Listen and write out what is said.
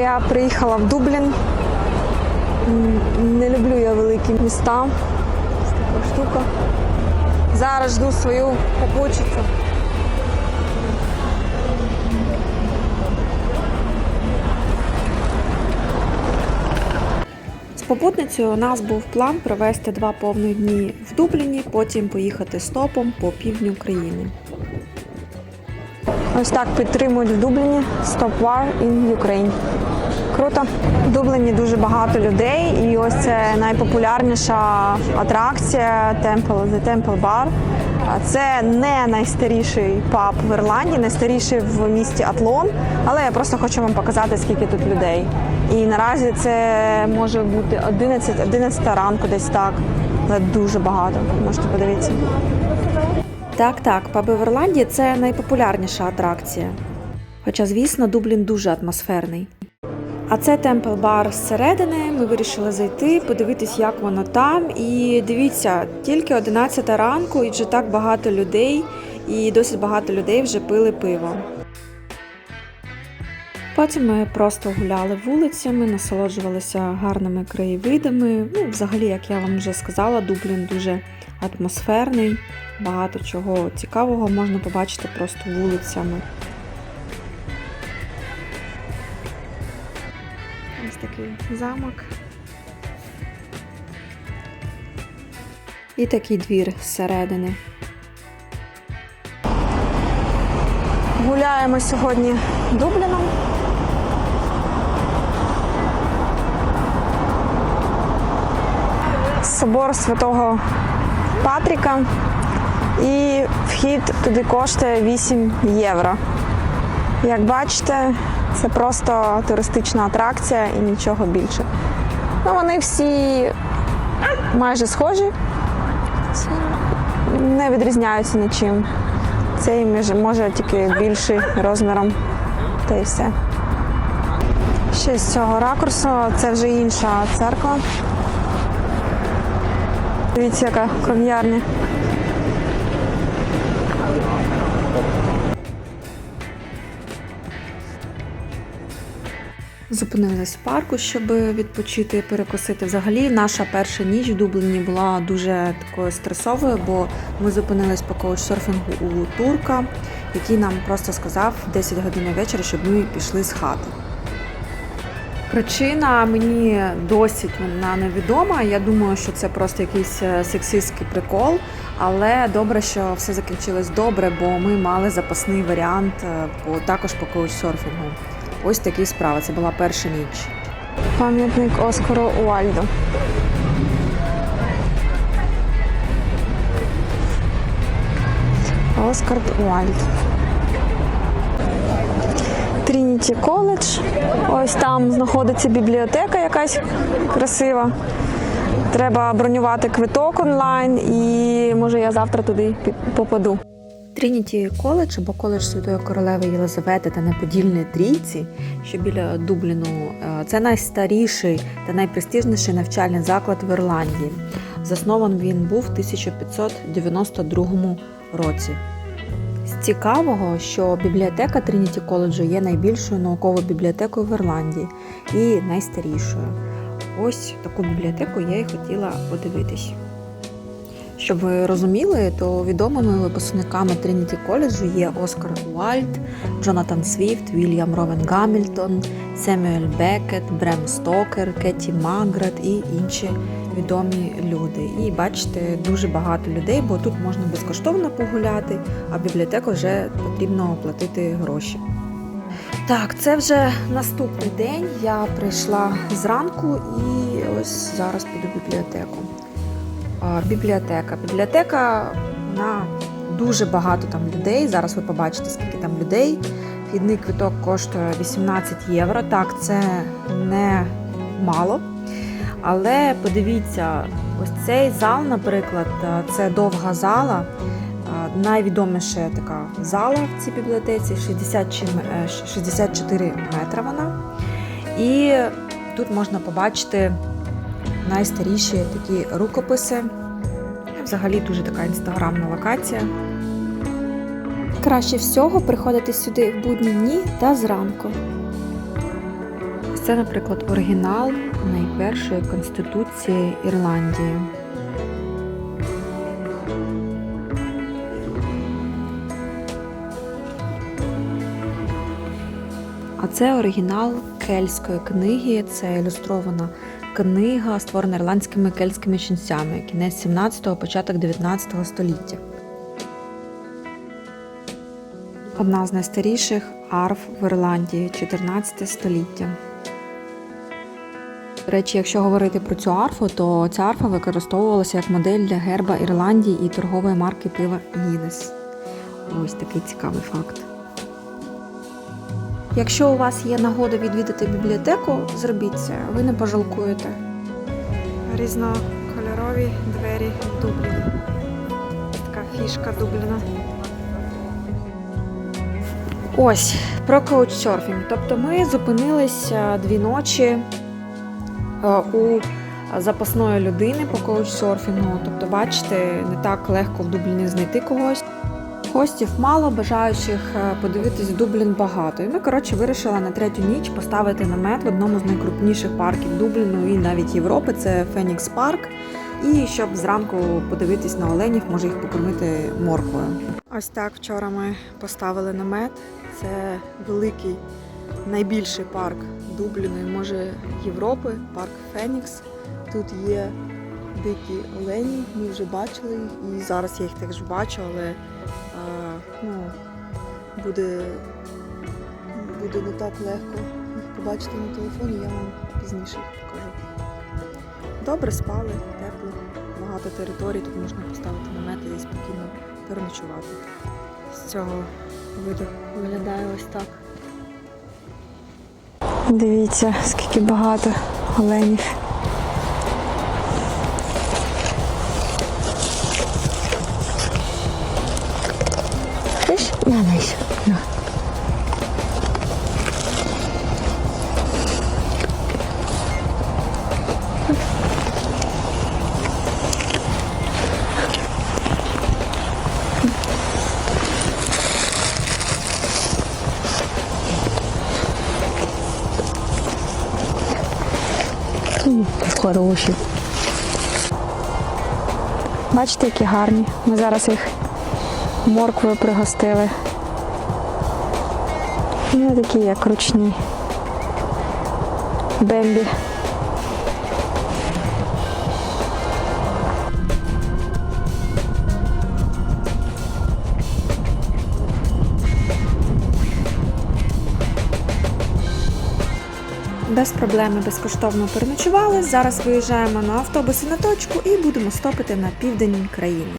Я приїхала в Дублін. Не люблю я великі міста. Ось така штука. Зараз жду свою попутчицю. З попутницею у нас був план провести два повних дні в Дубліні, потім поїхати стопом по півдню країни. Ось так підтримують в Дубліні Stop War in Ukraine. Круто. В Дубліні дуже багато людей, і ось це найпопулярніша атракція Temple, The Temple Bar. Це не найстаріший паб в Ірландії, найстаріший в місті Атлон, але я просто хочу вам показати, скільки тут людей. І наразі це може бути 11, 11 ранку, десь так. Але дуже багато. Можете подивитися. Так, так, паби в Ірландії це найпопулярніша атракція. Хоча, звісно, Дублін дуже атмосферний. А це Темпл Бар зсередини. Ми вирішили зайти, подивитись, як воно там. І дивіться, тільки 11 ранку, і вже так багато людей, і досить багато людей вже пили пиво. Потім ми просто гуляли вулицями, насолоджувалися гарними краєвидами. Ну, взагалі, як я вам вже сказала, Дублін дуже атмосферний, багато чого цікавого можна побачити просто вулицями. Ось такий замок. І такий двір зсередини. Гуляємо сьогодні Дубліном. Собор святого Патріка. І вхід туди коштує 8 євро. Як бачите, це просто туристична атракція і нічого більше. Ну, вони всі майже схожі, не відрізняються нічим. Цей може тільки більший розміром, та й все. Ще з цього ракурсу це вже інша церква. Дивіться, яка кав'ярня. Зупинились в парку, щоб відпочити, перекусити. Взагалі, наша перша ніч в Дубліні була дуже такою стресовою, бо ми зупинились по коучсерфінгу у турка, який нам просто сказав в 10 годин вечора, щоб ми пішли з хати. Причина мені досить вона невідома. Я думаю, що це просто якийсь е, сексистський прикол. Але добре, що все закінчилось добре, бо ми мали запасний варіант е, також по коучсерфінгу. Ось такі справи. Це була перша ніч. Пам'ятник Оскару Уальду. Оскар Уальд. Трініті коледж. Ось там знаходиться бібліотека якась красива. Треба бронювати квиток онлайн і може я завтра туди попаду. Трініті коледж або коледж Святої Королеви Єлизавети та Неподільної Трійці, що біля Дубліну, е, це найстаріший та найпрестижніший навчальний заклад в Ірландії. Заснований він був в 1592 році. З цікавого, що бібліотека Трініті коледжу є найбільшою науковою бібліотекою в Ірландії і найстарішою. Ось таку бібліотеку я і хотіла подивитись. Щоб ви розуміли, то відомими випускниками Трініті коледжу є Оскар Уальд, Джонатан Свіфт, Вільям Ровен Гамільтон, Семюель Бекет, Брем Стокер, Кетті Маград і інші відомі люди. І бачите, дуже багато людей, бо тут можна безкоштовно погуляти, а бібліотеку вже потрібно платити гроші. Так, це вже наступний день. Я прийшла зранку і ось зараз піду в бібліотеку. Бібліотека. Бібліотека вона дуже багато там людей. Зараз ви побачите, скільки там людей. Вхідний квиток коштує 18 євро. Так, це не мало. Але подивіться, ось цей зал, наприклад, це довга зала. Найвідоміша така зала в цій бібліотеці 60 е, 64 метри вона. І тут можна побачити найстаріші такі рукописи. Взагалі дуже така інстаграмна локація. Краще всього приходити сюди в будні дні та зранку. це, наприклад, оригінал найпершої конституції Ірландії. А це оригінал кельтської книги. Це ілюстрована книга, створена ірландськими кельтськими ченцями, кінець 17-го, початок 19 століття. Одна з найстаріших арф в Ірландії 14 століття. До речі, якщо говорити про цю арфу, то ця арфа використовувалася як модель для герба Ірландії і торгової марки пива Гіннес. Ось такий цікавий факт. Якщо у вас є нагода відвідати бібліотеку, зробіть це, ви не пожалкуєте. Різнокольорові двері в Дубліні. Така фішка Дубліна. Ось про коучсерфінг. Тобто ми зупинилися дві ночі е, у запасної людини по коучсерфінгу. Тобто, бачите, не так легко в Дубліні знайти когось. Гостів мало, бажаючих е, подивитись Дублін багато. І ми, коротше, вирішили на третю ніч поставити намет в одному з найкрупніших парків Дубліну і навіть Європи. Це Фенікс Парк. І щоб зранку подивитись на оленів, може їх покормити морквою. Ось так вчора ми поставили намет. Це великий, найбільший парк Дубліну і може Європи, парк Фенікс. Тут є дикі олені, ми вже бачили їх, і зараз я їх теж бачу, але а, ну, буде, буде не так легко їх побачити на телефоні, я вам пізніше їх покажу. Добре спали, тепло, багато територій, тут можна поставити намети і спокійно переночувати. З цього виду виглядає ось так. Дивіться, скільки багато оленів. Фиш? На, Лесь, на. Хороші. Бачите, які гарні. Ми зараз їх морквою пригостили. Вони такі, як ручні. Бембі. Без проблеми безкоштовно переночували. Зараз виїжджаємо на автобуси на точку і будемо стопити на південь країни.